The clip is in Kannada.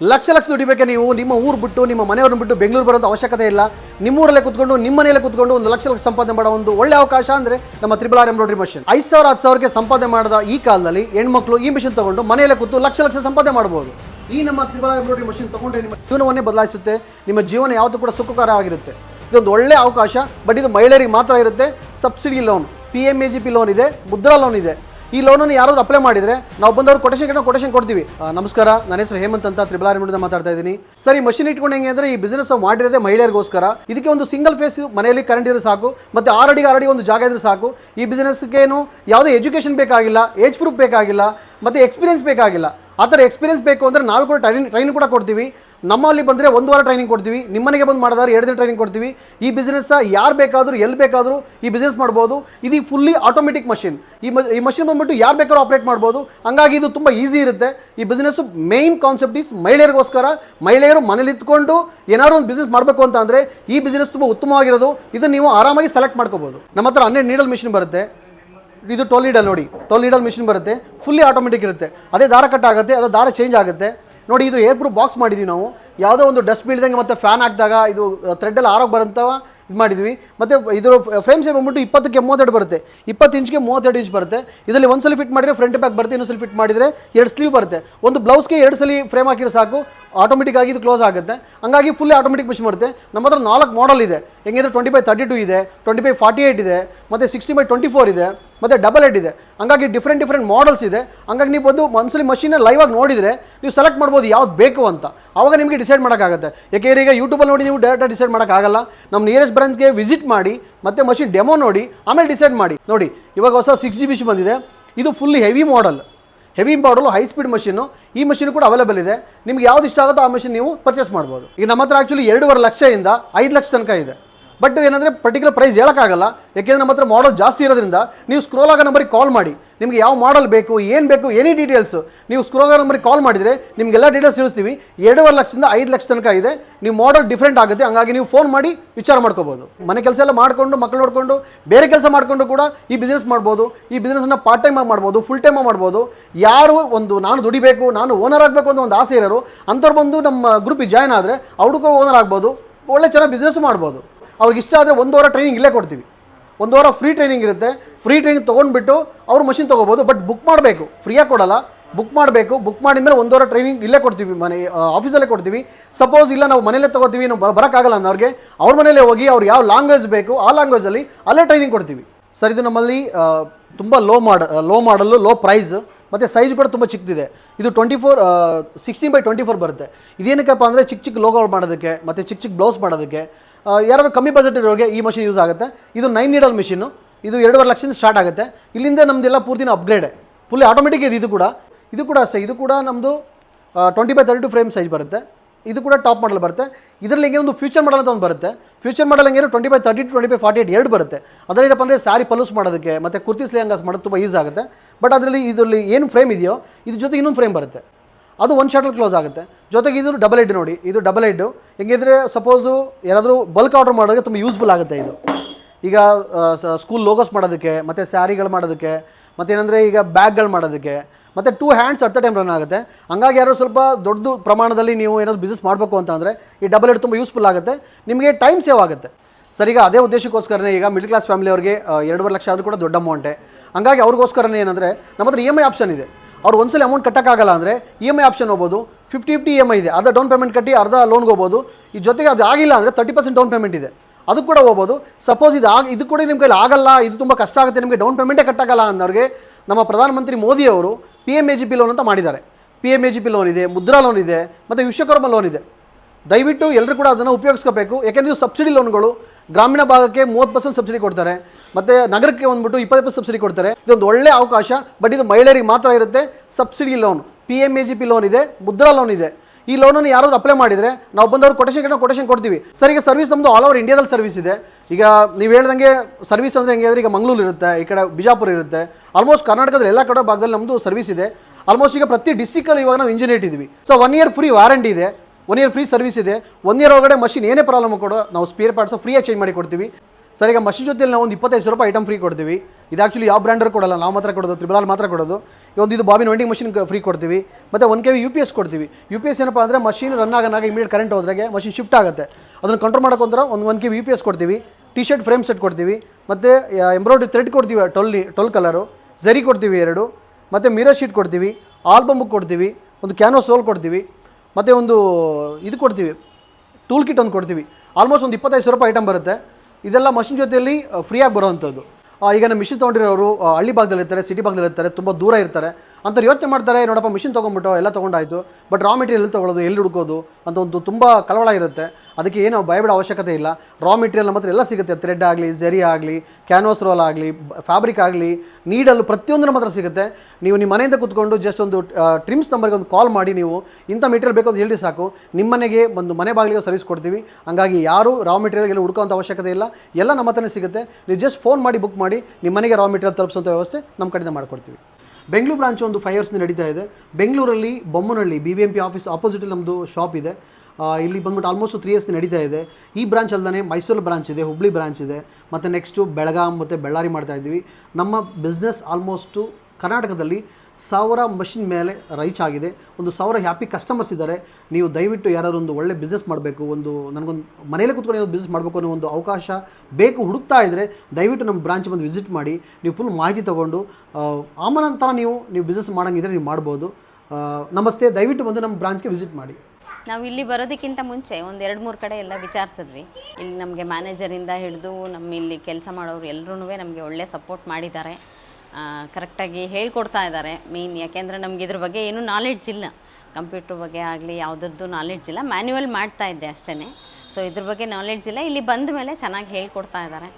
ಲಕ್ಷ ಲಕ್ಷ ದುಡಿಬೇಕೆ ನೀವು, ನಿಮ್ಮ ಊರು ಬಿಟ್ಟು, ನಿಮ್ಮ ಮನೆಯವ್ರನ್ನ ಬಿಟ್ಟು ಬೆಂಗಳೂರು ಬರೋದು ಅವಶ್ಯಕತೆ ಇಲ್ಲ. ನಿಮ್ಮೂರಲ್ಲೇ ಕುತ್ಕೊಂಡು, ನಿಮ್ಮ ಮನೆಯಲ್ಲೇ ಕುತ್ಕೊಂಡು ಒಂದು ಲಕ್ಷ ಲಕ್ಷ ಸಂಪಾದನೆ ಮಾಡೋ ಒಂದು ಒಳ್ಳೆ ಅವಕಾಶ ಅಂದರೆ ನಮ್ಮ ತ್ರಿಬಲ್ ಆರ್ ಎಂಬ್ರಾಯ್ಡ್ರಿ ಮಷಿನ್ ಐದು ಸಾವಿರ, ಹತ್ತು ಸಾವಿರಕ್ಕೆ ಸಂಪಾದನೆ ಮಾಡಿದ ಈ ಕಾಲದಲ್ಲಿ ಹೆಣ್ಮಕ್ಳು ಈ ಮಿಷನ್ ತಗೊಂಡು ಮನೆಯಲ್ಲೇ ಕೂತು ಲಕ್ಷ ಲಕ್ಷ ಸಂಪಾದನೆ ಮಾಡಬಹುದು ಈ ನಮ್ಮ ತ್ರಿಬಲ್ ಆರ್ ಎಂಬ್ರಾಯ್ಡ್ರಿ ಮಷಿನ್ ತಗೊಂಡ್ರೆ ನಿಮ್ಮ ಜೀವನವನ್ನೇ ಬದಲಾಯಿಸುತ್ತೆ, ನಿಮ್ಮ ಜೀವನ ಯಾವುದು ಕೂಡ ಸುಖಕರ ಆಗಿರುತ್ತೆ. ಇದೊಂದು ಒಳ್ಳೆ ಅವಕಾಶ, ಬಟ್ ಇದು ಮಹಿಳೆಯರಿಗೆ ಮಾತ್ರ ಇರುತ್ತೆ. Subsidy loan P M E G P loan ಇದೆ, ಮುದ್ರಾ ಲೋನ್ ಇದೆ. ಈ ಲೋನನ್ನು ಯಾರಾದ್ರೂ ಅಪ್ಲೈ ಮಾಡಿದ್ರೆ ನಾವು ಬಂದವರು ಕೊಟೇಶನ್ ಕೇಳೋ ಕೊಟೇಶನ್ ಕೊಡ್ತೀವಿ. ನಮಸ್ಕಾರ, ನನ್ನ ಹೆಸರು ಹೇಮಂತ್ ಅಂತ ತ್ರಿಬಲಾರಿ ಇಂದ ಮಾತಾಡ್ತಾ ಇದ್ದೀನಿ. ಸರಿ ಮಷಿನ್ ಇಟ್ಕೊಂಡು ಹೆಂಗೆ ಅಂದರೆ ಈ ಬಿಸ್ನೆಸ್ ಮಾಡಿರೋದೇ ಮಹಿಳೆಯರಿಗೋಸ್ಕರ. ಇದಕ್ಕೆ ಒಂದು ಸಿಂಗಲ್ ಫೇಸ್ ಮನೆಯಲ್ಲಿ ಕರೆಂಟ್ ಇದ್ರೆ ಸಾಕು, ಮತ್ತೆ ಆರು ಅಡಿಗೆ ಆರ್ ಅಡಿ ಒಂದು ಜಾಗ ಇದ್ರೆ ಸಾಕು. ಈ ಬಿಸ್ನೆಸ್ಗೇನು ಯಾವುದೇ ಎಜುಕೇಷನ್ ಬೇಕಾಗಿಲ್ಲ ಏಜ್ ಪ್ರೂಫ್ ಬೇಕಾಗಿಲ್ಲ, ಮತ್ತೆ ಎಕ್ಸ್ಪೀರಿಯನ್ಸ್ ಬೇಕಾಗಿಲ್ಲ. ಆ ಥರ ಎಕ್ಸ್ಪೀರಿಯನ್ಸ್ ಬೇಕು ಅಂದರೆ ನಾವು ಕೂಡ ಟ್ರೈನಿಂಗ್ ಟ್ರೈನಿಂಗ್ ಕೂಡ ಕೊಡ್ತೀವಿ. ನಮ್ಮಲ್ಲಿ ಬಂದರೆ ಒಂದು ವಾರ ಟ್ರೈನಿಂಗ್ ಕೊಡ್ತೀವಿ. ನಿಮ್ಮನೆಗೆ ಬಂದು ಮಾಡಿದಾರೆ ಎರಡು ದಿನ ಟ್ರೈನಿಂಗ್ ಕೊಡ್ತೀವಿ. ಈ ಬಿಸ್ನೆಸ್ ಯಾರು ಬೇಕಾದರೂ ಎಲ್ಲಿ ಬೇಕಾದರೂ ಈ ಬಿಸ್ನೆಸ್ ಮಾಡ್ಬೋದು. ಇದು ಫುಲ್ಲಿ ಆಟೋಮೆಟಿಕ್ ಮಷಿನ್ ಈ ಮ, ಈ ಮಷಿನ್ ಬಂದ್ಬಿಟ್ಟು ಯಾರು ಬೇಕಾದ್ರೂ ಆಪ್ರೇಟ್ ಮಾಡ್ಬೋದು. ಹಂಗಾಗಿ ಇದು ತುಂಬ ಈಸಿ ಇರುತ್ತೆ. ಈ ಬಿಸ್ನೆಸ್ಸು ಮೇಯ್ನ್ ಕಾನ್ಸೆಪ್ಟ್ ಈಸ್ ಮಹಿಳೆಯರಿಗೋಸ್ಕರ, ಮಹಿಳೆಯರು ಮನೇಲಿ ಇದ್ಕೊಂಡು ಏನಾದ್ರು ಒಂದು ಬಿಸ್ನೆಸ್ ಮಾಡಬೇಕು ಅಂತ ಈ ಬಿಸ್ನೆಸ್ ತುಂಬ ಉತ್ತಮವಾಗಿರೋದು. ಇದನ್ನು ನೀವು ಆರಾಮಾಗಿ ಸೆಲೆಕ್ಟ್ ಮಾಡ್ಕೋಬೋದು. ನಮ್ಮ ಹತ್ರ ಹನ್ನೆರಡು ನೀಡಲ್ ಮಿಷಿನ್ ಬರುತ್ತೆ. ಇದು ಟೋಲ್ ನೀಡಲ್ ನೋಡಿ. ಟೋಲ್ ನೀಡಲ್ ಮಿಷಿನ್ ಬರುತ್ತೆ. ಫುಲ್ಲಿ ಆಟೋಮೆಟಿಕ್ ಇರುತ್ತೆ. ಅದೇ ದಾರ ಕಟ್ ಆಗುತ್ತೆ ಅದು ದಾರ ಚೇಂಜ್ ಆಗುತ್ತೆ. ನೋಡಿ, ಇದು ಏರ್ ಪ್ರೂಫ್ ಬಾಕ್ಸ್ ಮಾಡಿದ್ದೀವಿ ನಾವು. ಯಾವುದೋ ಒಂದು ಡಸ್ಟ್ ಬೀಳ್ದಂಗೆ ಮತ್ತೆ ಫ್ಯಾನ್ ಹಾಕಿದಾಗ ಇದು ಥ್ರೆಡ್ಡಲ್ಲಿ ಆರೋಗ್ಯ ಬರಂತವ ಇದು ಮಾಡಿದ್ವಿ. ಮತ್ತು ಇದರ ಫ್ರೇಮ್ ಸೇವ್ ಬಂದ್ಬಿಟ್ಟು ಇಪ್ಪತ್ತಕ್ಕೆ ಮೂವತ್ತೆರಡು ಬರುತ್ತೆ. ಇಪ್ಪತ್ತು ಇಂಚ್ಗೆ ಮೂವತ್ತೆರಡು ಇಂಚ್ ಬರುತ್ತೆ. ಇದರಲ್ಲಿ ಒಂದು ಸಲ ಫಿಟ್ ಮಾಡಿದರೆ ಫ್ರಂಟ್ ಬ್ಯಾಕ್ ಬರುತ್ತೆ ಇನ್ನೊಂದು ಸಲ ಫಿಟ್ ಮಾಡಿದರೆ ಎರಡು ಸ್ಲೀವ್ ಬರುತ್ತೆ. ಒಂದು ಬ್ಲೌಸ್ಗೆ ಎರಡು ಸಲ ಫ್ರೇಮ್ ಹಾಕಿರೋ ಸಾಕು. ಆಟೋಮೆಟಿಕ್ ಆಗಿ ಇದು ಕ್ಲೋಸ್ ಆಗುತ್ತೆ. ಹಂಗಾಗಿ ಫುಲ್ಲಿ ಆಟೋಮೆಟಿಕ್ ಮಿಷನ್ ಮಾಡುತ್ತೆ ನಮ್ಮ ಹತ್ರ ನಾಲ್ಕು ಮಾಡಲ್ ಇದೆ. ಹೆಂಗಿದ್ರೆ ಟ್ವೆಂಟಿ ಬೈ ತರ್ಟಿ ಟು ಇದೆ ಟ್ವೆಂಟಿ ಬೈ ಫಾರ್ಟಿ ಏಯ್ಟ್ ಇದೆ, ಮತ್ತು ಸಿಕ್ಸ್ಟಿ ಬೈ ಟ್ವೆಂಟಿ ಫೋರ್ ಇದೆ, ಮತ್ತು ಡಬಲ್ ಏಟ್ ಇದೆ. ಹಂಗಾಗಿ ಡಿಫ್ರೆಂಟ್ ಡಿಫ್ರೆಂಟ್ ಮಾಡಲ್ಸ್ ಇದೆ. ಹಂಗಾಗಿ ನೀವು ಬಂದು ಮನ್ಸಲಿ ಮಷೀನ್ ಲೈವ್ ಆಗಿ ನೋಡಿದರೆ ನೀವು ಸೆಲೆಕ್ಟ್ ಮಾಡ್ಬೋದು ಯಾವ್ದು ಬೇಕು ಅಂತ. ಆವಾಗ ನಿಮಗೆ ಡಿಸೈಡ್ ಮಾಡೋಕ್ಕಾಗುತ್ತೆ. ಯಾಕೆಂದರೆ ಈಗ ಯೂಟ್ಯೂಬಲ್ಲಿ ನೋಡಿ ನೀವು ಡೈರೆಕ್ಟಾಗಿ ಡಿಸೈಡ್ ಮಾಡೋಕ್ಕಾಗಲ್ಲ. ನಮ್ಮ ನಿಯರೆಸ್ಟ್ ಬ್ರಾಂಚ್ಗೆ ವಿಸಿಟ್ ಮಾಡಿ, ಮತ್ತೆ ಮಷಿನ್ ಡೆಮೋ ನೋಡಿ, ಆಮೇಲೆ ಡಿಸೈಡ್ ಮಾಡಿ. ನೋಡಿ, ಇವಾಗ ಹೊಸ ಸಿಕ್ಸ್ ಜಿ ಬಿ ಬಂದಿದೆ. ಇದು full heavy model heavy model high speed machine ಈ ಮಷೀನು ಕೂಡ ಅವೈಲೇಬಲ್ ಇದೆ. ನಿಮ್ಗೆ ಯಾವ್ದು ಇಷ್ಟ ಆಗುತ್ತೋ ಆ ಮಷೀನ್ ನೀವು ಪರ್ಚೇಸ್ ಮಾಡ್ಬೋದು. ಈಗ ನಮ್ಮ ಹತ್ರ ಆ್ಯಕ್ಚುಲಿ ಎರಡೂವರೆ ಲಕ್ಷದಿಂದ ಐದು ಲಕ್ಷ ತನಕ ಇದೆ. ಬಟ್ ಏನಂದರೆ ಪರ್ಟಿಕ್ಯುಲರ್ ಪ್ರೈಸ್ ಹೇಳೋಕ್ಕಾಗಲ್ಲ. ಯಾಕೆಂದರೆ ನಮ್ಮ ಹತ್ರ ಮಾಡಲ್ ಜಾಸ್ತಿ ಇರೋದ್ರಿಂದ ನೀವು ಸ್ಕ್ರೋಲ್ ಆಗೋ ನಂಬರಿಗೆ ಕಾಲ್ ಮಾಡಿ. ನಿಮಗೆ ಯಾವ ಮಾಡಲ್ ಬೇಕು, ಏನು ಬೇಕು ಎನಿ ಡೀಟೇಲ್ಸು ನೀವು ಸ್ಕ್ರೋಲ್ ಆಗೋ ನಂಬರಿಗೆ ಕಾಲ್ ಮಾಡಿದರೆ ನಿಮಗೆಲ್ಲ ಡೀಟೇಲ್ಸ್ ತಿಳಿಸ್ತೀವಿ. ಎರಡೂವರೆ ಲಕ್ಷದಿಂದ ಐದು ಲಕ್ಷ ತನಕ ಇದೆ. ನೀವು ಮಾಡಲ್ ಡಿಫ್ರೆಂಟ್ ಆಗುತ್ತೆ. ಹಾಗಾಗಿ ನೀವು ಫೋನ್ ಮಾಡಿ ವಿಚಾರ ಮಾಡ್ಕೋಬೋದು. ಮನೆ ಕೆಲಸ ಎಲ್ಲ ಮಾಡಿಕೊಂಡು ಮಕ್ಕಳು ನೋಡಿಕೊಂಡು, ಬೇರೆ ಕೆಲಸ ಮಾಡಿಕೊಂಡು ಕೂಡ ಈ ಬಿಸ್ನೆಸ್ ಮಾಡ್ಬೋದು. ಈ ಬಿಸ್ನೆಸ್ನ ಪಾರ್ಟ್ ಟೈಮಾಗಿ ಮಾಡ್ಬೋದು ಫುಲ್ ಟೈಮಾಗಿ ಮಾಡ್ಬೋದು. ಯಾರು ಒಂದು ನಾನು ದುಡಿಬೇಕು, ನಾನು ಓನರ್ ಆಗಬೇಕು ಅನ್ನೋ ಒಂದು ಆಸೆ ಇರೋರು, ಅಂಥವ್ರು ಬಂದು ನಮ್ಮ ಗ್ರೂಪಿಗೆ ಜಾಯ್ನ್ ಆದರೆ ಅವ್ರಿಗೂ ಓನರ್ ಆಗ್ಬೋದು. ಒಳ್ಳೆ ಚೆನ್ನಾಗಿ ಬಿಸ್ನೆಸ್ ಮಾಡ್ಬೋದು. ಅವ್ರಿಗೆ ಇಷ್ಟ ಆದರೆ ಒಂದು ವಾರ ಟ್ರೈನಿಂಗ್ ಇಲ್ಲೇ ಕೊಡ್ತೀವಿ. ಒಂದು ವಾರ ಫ್ರೀ ಟ್ರೈನಿಂಗ್ ಇರುತ್ತೆ. ಫ್ರೀ ಟ್ರೈನಿಂಗ್ ತೊಗೊಂಡ್ಬಿಟ್ಟು ಅವ್ರು ಮಷಿನ್ ತೊಗೋಬೋದು. ಬಟ್ ಬುಕ್ ಮಾಡಬೇಕು. ಫ್ರೀಯಾಗಿ ಕೊಡಲ್ಲ. ಬುಕ್ ಮಾಡಬೇಕು. ಬುಕ್ ಮಾಡಿದ್ಮೇಲೆ ಒಂದು ವಾರ ಟ್ರೈನಿಂಗ್ ಇಲ್ಲೇ ಕೊಡ್ತೀವಿ. ಮನೆ ಆಫೀಸಲ್ಲೇ ಕೊಡ್ತೀವಿ. ಸಪೋಸ್ ಇಲ್ಲ ನಾವು ಮನೇಲೇ ತೊಗೋತೀವಿ ನಾವು ಬರ- ಬರೋಕ್ಕಾಗಲ್ಲ ಅವ್ರಿಗೆ ಅವ್ರ ಮನೇಲೇ ಹೋಗಿ ಅವ್ರು ಯಾವ ಲ್ಯಾಂಗ್ವೇಜ್ ಬೇಕು, ಆ ಲ್ಯಾಂಗ್ವೇಜಲ್ಲಿ ಅಲ್ಲೇ ಟ್ರೈನಿಂಗ್ ಕೊಡ್ತೀವಿ. ಸರ್, ಇದು ನಮ್ಮಲ್ಲಿ ತುಂಬ ಲೋ ಮಾಡ ಲೋ ಮಾಡಲು ಲೋ ಪ್ರೈಸ್ ಮತ್ತು ಸೈಜ್ ಕೂಡ ತುಂಬ ಚಿಕ್ಕದಿದೆ. ಇದು twenty four sixteen by twenty four ಬರುತ್ತೆ. ಇದೇನಕ್ಕಪ್ಪ ಅಂದರೆ ಚಿಕ್ಕ ಚಿಕ್ಕ ಲೋಗೋಗಳು ಮಾಡೋದಕ್ಕೆ, ಮತ್ತು ಚಿಕ್ಕ ಚಿಕ್ಕ ಬ್ಲೌಸ್ ಮಾಡೋದಕ್ಕೆ ಯಾರಾದ್ರು ಕಮ್ಮಿ ಬಜೆಟ್ ಇರೋರಿಗೆ ಈ ಮಷಿನ್ ಯೂಸ್ ಆಗುತ್ತೆ. ಇದು ನೈನ್ ನೀಡಲ್ ಮಿಷಿನು ಇದು ಎರಡೂವರೆ ಲಕ್ಷದಿಂದ ಸ್ಟಾರ್ಟ್ ಆಗುತ್ತೆ. ಇಲ್ಲಿಂದ ನಮ್ಮದೆಲ್ಲ ಪೂರ್ತಿನ ಅಪ್ಗ್ರೇಡೆ ಫುಲ್ಲಿ ಆಟೋಮೆಟಿಕ್ ಇದೆ ಇದು ಕೂಡ. ಇದು ಕೂಡ ಅಷ್ಟೇ, ಇದು ಕೂಡ ನಮ್ಮದು twenty by thirty two frame size ಬರುತ್ತೆ. ಇದು ಕೂಡ ಟಾಪ್ ಮಾಡಲ್ ಬರುತ್ತೆ. ಇದರಲ್ಲಿ ಹೆಂಗೆ ಒಂದು ಫ್ಯೂಚರ್ ಮಾಡಲ್ ಅಂತ ಒಂದು ಬರುತ್ತೆ. ಫ್ಯೂಚರ್ ಮಾಡಲ್ ಹೆಂಗೆ twenty by thirty two twenty by forty eight ಎರಡು ಬರುತ್ತೆ. ಅದರಿಂದ ಅಂದರೆ ಸಾರಿ ಪಲೂಸ್ ಮಾಡೋದಕ್ಕೆ ಮತ್ತು ಕುರ್ತಿ ಸ್ಲೇಂಗಾಸ್ ಮಾಡೋದು ತುಂಬ ಯೂಸ್ ಆಗುತ್ತೆ. ಬಟ್ ಅದರಲ್ಲಿ ಇದರಲ್ಲಿ ಏನು ಫ್ರೇಮ್ ಇದೆಯೋ, ಇದ್ರ ಜೊತೆ ಇನ್ನೊಂದು ಫ್ರೇಮ್ ಬರುತ್ತೆ. ಅದು ಒಂದು ಶಾಟಲ್ಲಿ ಕ್ಲೋಸ್ ಆಗುತ್ತೆ. ಜೊತೆಗೆ ಇದು ಡಬಲ್ ಹೆಡ್ ನೋಡಿ. ಇದು ಡಬಲ್ ಹೆಡ್ಡು ಹೆಂಗಿದ್ರೆ ಸಪೋಸು ಯಾರಾದರೂ ಬಲ್ಕ್ ಆರ್ಡರ್ ಮಾಡೋದಕ್ಕೆ ತುಂಬ ಯೂಸ್ಫುಲ್ ಆಗುತ್ತೆ ಇದು. ಈಗ ಸ್ಕೂಲ್ ಲೋಗೋಸ್ ಮಾಡೋದಕ್ಕೆ, ಮತ್ತು ಸ್ಯಾರಿಗಳು ಮಾಡೋದಕ್ಕೆ ಮತ್ತೇನಂದರೆ ಈಗ ಬ್ಯಾಗ್ಗಳು ಮಾಡೋದಕ್ಕೆ, ಮತ್ತು two hands at the time run ಆಗುತ್ತೆ. ಹಂಗಾಗಿ ಯಾರೋ ಸ್ವಲ್ಪ ದೊಡ್ಡ ಪ್ರಮಾಣದಲ್ಲಿ ನೀವು ಏನಾದರೂ ಬಿಸ್ನೆಸ್ ಮಾಡಬೇಕು ಅಂತ ಅಂದರೆ ಈ ಡಬಲ್ ಹೆಡ್ ತುಂಬ ಯೂಸ್ಫುಲ್ ಆಗುತ್ತೆ. ನಿಮಗೆ ಟೈಮ್ ಸೇವ್ ಆಗುತ್ತೆ. ಸರಿ, ಈಗ ಅದೇ ಉದ್ದೇಶಕ್ಕೋಸ್ಕರನೇ ಈಗ ಮಿಡ್ಲ್ ಕ್ಲಾಸ್ ಫ್ಯಾಮಿಲಿ ಅವ್ರಿಗೆ ಎರಡೂವರೆ ಲಕ್ಷ ಆದರೂ ಕೂಡ ದೊಡ್ಡ ಅಮೌಂಟೇ ಹಂಗಾಗಿ ಅವ್ರಿಗೋಸ್ಕರನೇ ಏನಂದರೆ ನಮ್ಮ ಹತ್ರ ಇ ಎಂ ಐ ಆಪ್ಷನ್ ಇದೆ. ಅವ್ರು ಒಂದ್ಸಲ ಅಮೌಂಟ್ ಕಟ್ಟೋಕ್ಕಾಗಲ್ಲ ಅಂದರೆ ಇ ಎಂ ಐ ಆಪ್ಷನ್ ಹೋಗ್ಬೋದು. Fifty fifty E M I ಇದೆ. ಅರ್ಧ ಡೌನ್ ಪೇಮೆಂಟ್ ಕಟ್ಟಿ ಅರ್ಧ ಲೋನ್ಗೆ ಹೋಗ್ಬೋದು. ಈ ಜೊತೆಗೆ ಅದು ಆಗಿಲ್ಲ ಅಂದರೆ ತರ್ಟಿ ಪರ್ಸೆಂಟ್ ಡೌನ್ ಪೇಮೆಂಟ್ ಇದೆ. ಅದು ಕೂಡ ಹೋಗ್ಬೋದು. ಸಪೋಸ್ ಇದು ಆಗ, ಇದು ಕೂಡ ನಿಮ್ಮ ಕೈಲಿ ಆಗಲ್ಲ, ಇದು ತುಂಬ ಕಷ್ಟ ಆಗುತ್ತೆ, ನಿಮಗೆ ಡೌನ್ ಪೇಮೆಂಟೇ ಕಟ್ಟಾಗಲ್ಲ ಅನ್ನೋರಿಗೆ ನಮ್ಮ ಪ್ರಧಾನಮಂತ್ರಿ ಮೋದಿ ಅವರು P M E G P loan ಅಂತ ಮಾಡಿದ್ದಾರೆ. P M E G P loan ಇದೆ, ಮುದ್ರಾ ಲೋನ್ ಇದೆ, ಮತ್ತು ವಿಶ್ವಕರ್ಮ ಲೋನ್ ಇದೆ. ದಯವಿಟ್ಟು ಎಲ್ಲರೂ ಕೂಡ ಅದನ್ನು ಉಪಯೋಗಿಸ್ಕೋಬೇಕು. ಯಾಕೆಂದರೆ ಇದು ಸಬ್ಸಿಡಿ ಲೋನ್ಗಳು ಗ್ರಾಮೀಣ ಭಾಗಕ್ಕೆ ಮೂವತ್ತು ಪರ್ಸೆಂಟ್ ಸಬ್ಸಿಡಿ ಕೊಡ್ತಾರೆ. ಮತ್ತು ನಗರಕ್ಕೆ ಬಂದ್ಬಿಟ್ಟು ಇಪ್ಪತ್ತು ಸಬ್ಸಿಡಿ ಕೊಡ್ತಾರೆ. ಇದೊಂದು ಒಳ್ಳೆ ಅವಕಾಶ ಬಟ್ ಇದು ಮಹಿಳೆಯರಿಗೆ ಮಾತ್ರ ಇರುತ್ತೆ. Subsidy loan P M E G P loan ಇದೆ, ಮುದ್ರಾ ಲೋನ್ ಇದೆ. ಈ ಲೋನನ್ನು ಯಾರಾದರೂ ಅಪ್ಲೈ ಮಾಡಿದರೆ ನಾವು ಬಂದವರು ಕೊಟೇಶನ್ ಕೇಳೋ ಕೊಟೇಶನ್ ಕೊಡ್ತೀವಿ. ಸರ್, ಈಗ ಸರ್ವಿಸ್ ನಮ್ಮದು ಆಲ್ ಓವರ್ ಇಂಡಿಯಾದಲ್ಲಿ ಸರ್ವಿಸ್ ಇದೆ. ಈಗ ನೀವು ಹೇಳ್ದಂಗೆ ಸರ್ವಿಸ್ ಅಂದರೆ ಹೆಂಗೆ ಅಂದರೆ ಈಗ ಮಂಗಳೂರು ಇರುತ್ತೆ, ಈ ಕಡೆ ಬಿಜಾಪುರ ಇರುತ್ತೆ. ಆಲ್ಮೋಸ್ಟ್ ಕರ್ನಾಟಕದಲ್ಲಿ ಎಲ್ಲ ಕಡೆ ಭಾಗದಲ್ಲಿ ನಮ್ಮದು ಸರ್ವಿಸ್ ಇದೆ. ಆಲ್ಮೋಸ್ಟ್ ಈಗ ಪ್ರತಿ ಡಿಸ್ಟಿಕಲ್ಲಿ ಇವಾಗ ನಾವು ಇಂಜಿನ್ ಇಟ್ಟಿದ್ದೀವಿ so one year free warranty ಇದೆ. ಒನ್ ಇಯರ್ ಫ್ರೀ ಸರ್ವಿಸ್ ಇದೆ. ಒನ್ ಇಯರ್ ಒಳಗಡೆ ಮಷಿನ್ ಏನೇ ಪ್ರಾಬ್ಲಮ್ ಕೊಡೋ, ನಾವು ಸ್ಪೇರ್ ಪಾರ್ಟ್ಸ್ ಫ್ರೀಯಾಗಿ ಚೇಂಜ್ ಮಾಡಿ ಕೊಡ್ತೀವಿ. ಸರ್, ಈಗ ಮಷಿನ್ ಜೊತೆಲಿ ನಾವು ಒಂದು ಇಪ್ಪತ್ತೈದು ಸಾವಿರ ರೂಪಾಯಿ ಐಟಮ್ ಫ್ರೀ ಕೊಡ್ತೀವಿ. ಇದು ಆ್ಯಕ್ಚುಲಿ ಯಾವ ಬ್ರ್ಯಾಂಡರ್ ಕೊಡಲ್ಲ, ನಾವು ಮಾತ್ರ ಕೊಡೋದು ತ್ರಿಬಲಾಲ್ ಮಾತ್ರ ಕೊಡೋದು. ಒಂದು ಇದು ಬಾಬಿನ ವೆಂಡಿಂಗ್ ಮಷಿನ್ ಫ್ರೀ ಕೊಡ್ತೀವಿ. ಮತ್ತು one K V U P S ಕೊಡ್ತೀವಿ. ಯು ಪಿ ಎಸ್ ಏನಪ್ಪ ಅಂದರೆ ಮಷಿನ್ ರನ್ ಆಗೋನಾಗ ಇಮಿಡಿಯೇಟ್ ಕರೆಂಟ್ ಹೋದ್ರಾಗೆ ಮಷಿನ್ ಶಿಫ್ಟ್ ಆಗುತ್ತೆ. ಅದನ್ನು ಕಂಟ್ರೋಲ್ ಮಾಡೋಕ್ಕೊಂಥರ ಒಂದು one K V U P S ಕೊಡ್ತೀವಿ. ಟಿ ಶರ್ಟ್ ಫ್ರೇಮ್ ಸೆಟ್ ಕೊಡ್ತೀವಿ. ಮತ್ತು ಎಂಬ್ರಾಯ್ಡ್ರಿ ಥ್ರೆಡ್ ಕೊಡ್ತೀವಿ ಟೊಲ್ಲಿ ಟೊಲ್ ಕಲರು ಝರಿ ಕೊಡ್ತೀವಿ ಎರಡು. ಮತ್ತು ಮಿರರ್ ಶೀಟ್ ಕೊಡ್ತೀವಿ. ಆಲ್ಬಮ್ ಕೊಡ್ತೀವಿ. ಒಂದು ಕ್ಯಾನೋ ಸೋಲ್ ಕೊಡ್ತೀವಿ. ಮತ್ತು ಒಂದು ಇದು ಕೊಡ್ತೀವಿ. ಟೂಲ್ ಕಿಟ್ ಒಂದು ಕೊಡ್ತೀವಿ. ಆಲ್ಮೋಸ್ಟ್ ಒಂದು ಇಪ್ಪತ್ತೈದು ಸಾವಿರ ರೂಪಾಯಿ ಐಟಮ್ ಬರುತ್ತೆ. ಇದೆಲ್ಲ ಮಷಿನ್ ಜೊತೆಯಲ್ಲಿ ಫ್ರೀಯಾಗಿ ಬರೋವಂಥದ್ದು. ಈಗ ನಮ್ಮ ಮಿಷಿನ್ ತೊಗೊಂಡಿರೋರು ಹಳ್ಳಿ ಭಾಗದಲ್ಲಿ ಇರ್ತಾರೆ ಸಿಟಿ ಭಾಗದಲ್ಲಿ ಇರ್ತಾರೆ ತುಂಬ ದೂರ ಇರ್ತಾರೆ. ಅಂಥವ್ರು ಯೋಚನೆ ಮಾಡ್ತಾರೆ, ನೋಡಪ್ಪ ಮಿಷಿನ್ ತೊಗೊಂಡ್ಬಿಟ್ಟು ಎಲ್ಲ ತೊಗೊಂಡಾಯ್ತು ಬಟ್ ರಾ ಮೆಟೀರಿಯಲ್ ಎಲ್ಲಿ ಎಲ್ಲಿ ಹುಡುಕೋದು ಅಂತ ಒಂದು ತುಂಬ ಕಳವಳ ಇರುತ್ತೆ ಅದಕ್ಕೆ ಏನು ಭಯಬೇಡ ಅವಶ್ಯಕತೆ ಇಲ್ಲ. ರಾ ಮೆಟೀರಿಯಲ್ ಮಾತ್ರ ಎಲ್ಲ ಸಿಗುತ್ತೆ. ಥ್ರೆಡ್ ಆಗಲಿ ಜರಿ ಆಗಲಿ ಕ್ಯಾನ್ವಾಸ್ ರೋಲ್ ಆಗಲಿ ಫ್ಯಾಬ್ರಿಕ್ ಆಗಲಿ ನೀಡಲು ಪ್ರತಿಯೊಂದು ಮಾತ್ರ ಸಿಗುತ್ತೆ. ನೀವು ನಿಮ್ಮ ಮನೆಯಿಂದ ಕೂತ್ಕೊಂಡು ಜಸ್ಟ್ ಒಂದು ಟ್ರಿಮ್ಸ್ ನಂಬರ್ಗೆ ಒಂದು ಕಾಲ್ ಮಾಡಿ ನೀವು, ಇಂಥ ಮೆಟೀರಿಯಲ್ ಬೇಕು ಅಂತ ಹೇಳಿ ಸಾಕು. ನಿಮ್ಮ ಮನೆಗೆ ಒಂದು ಮನೆ ಬಾಗಿಲಿಗೆ ಸರ್ವಿಸ್ ಕೊಡ್ತೀವಿ. ಹಂಗಾಗಿ ಯಾರು ರಾ ಮೆಟೀರಿಯಲ್ ಎಲ್ಲ ಹುಡುಕೋಂಥ ಅವಶ್ಯಕತೆ ಇಲ್ಲ. ಎಲ್ಲ ನಮ್ಮ ಹತ್ರನೇ ಸಿಗುತ್ತೆ. ನೀವು ಜಸ್ಟ್ ಫೋನ್ ಮಾಡಿ ಬುಕ್ ಮಾಡಿ, ನಿಮ್ಮ ಮನೆಗೆ ರಾ ಮೆಟೀರಿಯಲ್ ತಲುಪಿಸೋಂಥ ವ್ಯವಸ್ಥೆ ನಮ್ಮ ಕಡೆಯಿಂದ ಮಾಡಿಕೊಡ್ತೀವಿ. ಬೆಂಗಳೂರು ಬ್ರಾಂಚ್ ಒಂದು ಫೈವ್ ಇಯರ್ಸ್ ನಡೀತಾ ಇದೆ. ಬೆಂಗಳೂರಲ್ಲಿ Bommanahalli B B M P office ಆಪೋಸಿಟಲ್ಲಿ ನಮ್ಮದು ಶಾಪ್ ಇದೆ. ಇಲ್ಲಿ ಬಂದ್ಬಿಟ್ಟು ಆಲ್ಮೋಸ್ಟ್ ತ್ರೀ ಇಯರ್ಸ್ ನಡೀತಾ ಇದೆ. ಈ ಬ್ರಾಂಚ್ ಅಲ್ಲದೆ ಮೈಸೂರು ಬ್ರಾಂಚ್ ಇದೆ, ಹುಬ್ಳಿ ಬ್ರಾಂಚ್ ಇದೆ. ಮತ್ತು ನೆಕ್ಸ್ಟು ಬೆಳಗಾಂ ಮತ್ತು ಬಳ್ಳಾರಿ ಮಾಡ್ತಾ ಇದ್ದೀವಿ. ನಮ್ಮ ಬಿಸ್ನೆಸ್ ಆಲ್ಮೋಸ್ಟು ಕರ್ನಾಟಕದಲ್ಲಿ ಸಾವಿರ ಮಷಿನ್ ಮೇಲೆ ರೈಚ್ ಆಗಿದೆ. ಒಂದು ಸಾವಿರ ಹ್ಯಾಪಿ ಕಸ್ಟಮರ್ಸ್ ಇದ್ದಾರೆ. ನೀವು ದಯವಿಟ್ಟು ಯಾರಾದರೂ ಒಂದು ಒಳ್ಳೆ ಬಿಸ್ನೆಸ್ ಮಾಡಬೇಕು, ಒಂದು ನನಗೊಂದು ಮನೇಲೆ ಕೂತ್ಕೊಂಡು ಏನೋ ಬಿಸ್ನೆಸ್ ಮಾಡಬೇಕು ಅನ್ನೋ ಒಂದು ಅವಕಾಶ ಬೇಕು, ಹುಡುಕ್ತಾ ಇದ್ದರೆ ದಯವಿಟ್ಟು ನಮ್ಮ ಬ್ರಾಂಚ್ ಬಂದು ವಿಸಿಟ್ ಮಾಡಿ. ನೀವು ಫುಲ್ ಮಾಹಿತಿ ತೊಗೊಂಡು ಆಮನಂತರ ನೀವು ನೀವು ಬಿಸ್ನೆಸ್ ಮಾಡೋಂಗಿದ್ರೆ ನೀವು ಮಾಡ್ಬೋದು. ನಮಸ್ತೆ, ದಯವಿಟ್ಟು ಬಂದು ನಮ್ಮ ಬ್ರಾಂಚ್ಗೆ ವಿಸಿಟ್ ಮಾಡಿ. ನಾವು ಇಲ್ಲಿ ಬರೋದಕ್ಕಿಂತ ಮುಂಚೆ ಒಂದು ಎರಡು ಮೂರು ಕಡೆ ಎಲ್ಲ ವಿಚಾರಿಸಿದ್ವಿ. ಇಲ್ಲಿ ನಮಗೆ ಮ್ಯಾನೇಜರಿಂದ ಹಿಡಿದು ನಮ್ಮ ಇಲ್ಲಿ ಕೆಲಸ ಮಾಡೋರು ಎಲ್ಲರೂ ನಮಗೆ ಒಳ್ಳೆ ಸಪೋರ್ಟ್ ಮಾಡಿದ್ದಾರೆ. ಕರೆಕ್ಟಾಗಿ ಹೇಳ್ಕೊಡ್ತಾ ಇದ್ದಾರೆ. ಮೇನ್ ಯಾಕೆಂದರೆ ನಮ್ಗೆ ಇದ್ರ ಬಗ್ಗೆ ಏನೂ ನಾಲೆಡ್ಜ್ ಇಲ್ಲ. ಕಂಪ್ಯೂಟ್ರ್ ಬಗ್ಗೆ ಆಗಲಿ ಯಾವುದ್ರದ್ದು ನಾಲೆಡ್ಜ್ ಇಲ್ಲ. ಮ್ಯಾನ್ಯುವಲ್ ಮಾಡ್ತಾ ಇದ್ದೆ ಅಷ್ಟೇ ಸೊ ಇದ್ರ ಬಗ್ಗೆ ನಾಲೆಡ್ಜ್ ಇಲ್ಲ. ಇಲ್ಲಿ ಬಂದ ಮೇಲೆ ಚೆನ್ನಾಗಿ ಹೇಳ್ಕೊಡ್ತಾ ಇದ್ದಾರೆ.